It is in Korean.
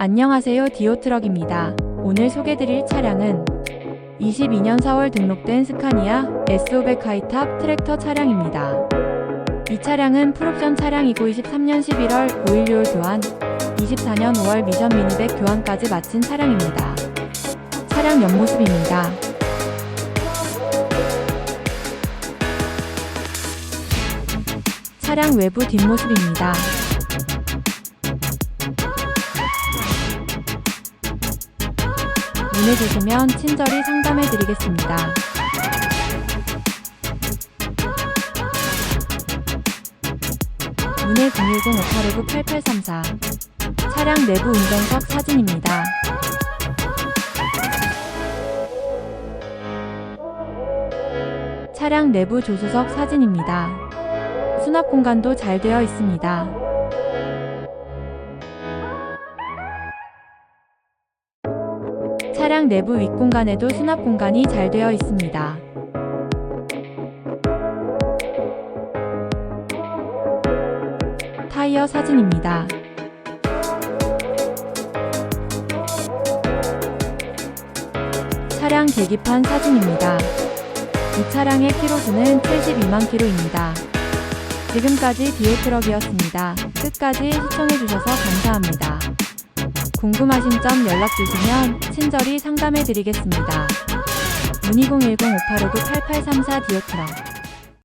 안녕하세요 디오트럭입니다. 오늘 소개드릴 차량은 22년 4월 등록된 스카니아 S500 하이탑 트랙터 차량입니다. 이 차량은 풀옵션 차량이고 23년 11월 5일 교환, 24년 5월 미션 미니백 교환까지 마친 차량입니다. 차량 옆모습입니다. 차량 외부 뒷모습입니다. 문의 주시면 친절히 상담해 드리겠습니다. 문의 010-589-8834 차량 내부 운전석 사진입니다. 차량 내부 조수석 사진입니다. 수납 공간도 잘 되어 있습니다. 차량 내부 윗공간에도 수납 공간이 잘 되어 있습니다. 타이어 사진입니다. 차량 계기판 사진입니다. 이 차량의 키로수는 72만 키로입니다. 지금까지 디오트럭이었습니다. 끝까지 시청해주셔서 감사합니다. 궁금하신 점 연락 주시면 친절히 상담해 드리겠습니다. 문의 010-585-8834 디오트럭